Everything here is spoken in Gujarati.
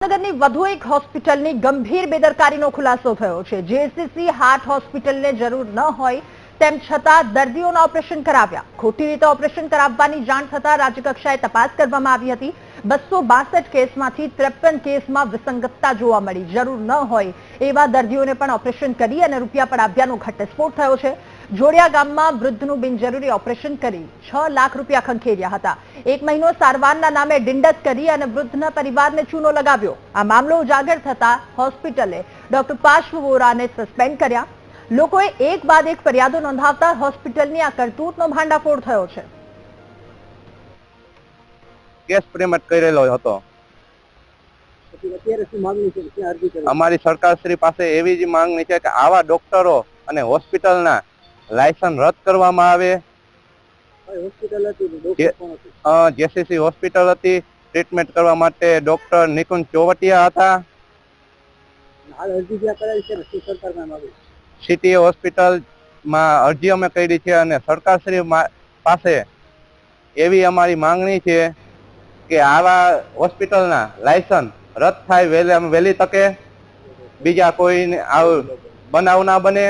નગરની વધુ એક હોસ્પિટલની ગંભીર બેદરકારીનો ખુલાસો થયો છે. જેસીસી હાર્ટ હોસ્પિટલને જરૂર ન હોય તેમ છતાં દર્દીઓના ઓપરેશન કરાવ્યા. ખોટી રીતે ઓપરેશન કરાવવાની જાણ થતા રાજ્યકક્ષાએ તપાસ કરવામાં આવી હતી. બસો બાસઠ કેસમાંથી ત્રેપન કેસમાં વિસંગતતા જોવા મળી. જરૂર ન હોય એવા દર્દીઓને પણ ઓપરેશન કરી અને રૂપિયા પડાવ્યાનો ઘટસ્ફોટ થયો છે. જોડિયા ગામમાં વૃદ્ધનું બિનજરૂરી ઓપરેશન કરી છ લાખ રૂપિયા ખંખેર્યા હતા. એક મહિનો સારવારના નામે ડિંડસ કરી અને વૃદ્ધના પરિવારને ચૂનો લગાવ્યો. આ મામલો ઉજાગર થતા હોસ્પિટલે ડોક્ટર પાર્શ્વ વોરાને સસ્પેન્ડ કર્યા. લોકોએ એક બાદ એક ફરિયાદો નોંધાવતા હોસ્પિટલની આ કરતૂતનો ભાંડાફોડ થયો છે. કેસ પેમેન્ટ કરેલો હતો. અમારી સરકારશ્રી પાસે એવી જ માંગણી છે કે આવા ડોક્ટરો અને હોસ્પિટલના લાયસન્સ રદ કરવામાં આવે. હોસ્પિટલ જેસીસી હોસ્પિટલ હતી. ટ્રીટમેન્ટ કરવા માટે ડોક્ટર નિકુંજ ચોવટિયા હતા. સિટી હોસ્પિટલમાં અરજી અમે કરી છે અને સરકારશ્રી પાસે એવી અમારી માંગણી છે. કે આવા હોસ્પિટલના લાયસન્સ રદ થાય વહેલી તકે બીજા કોઈને આવું બનાવ ના બને.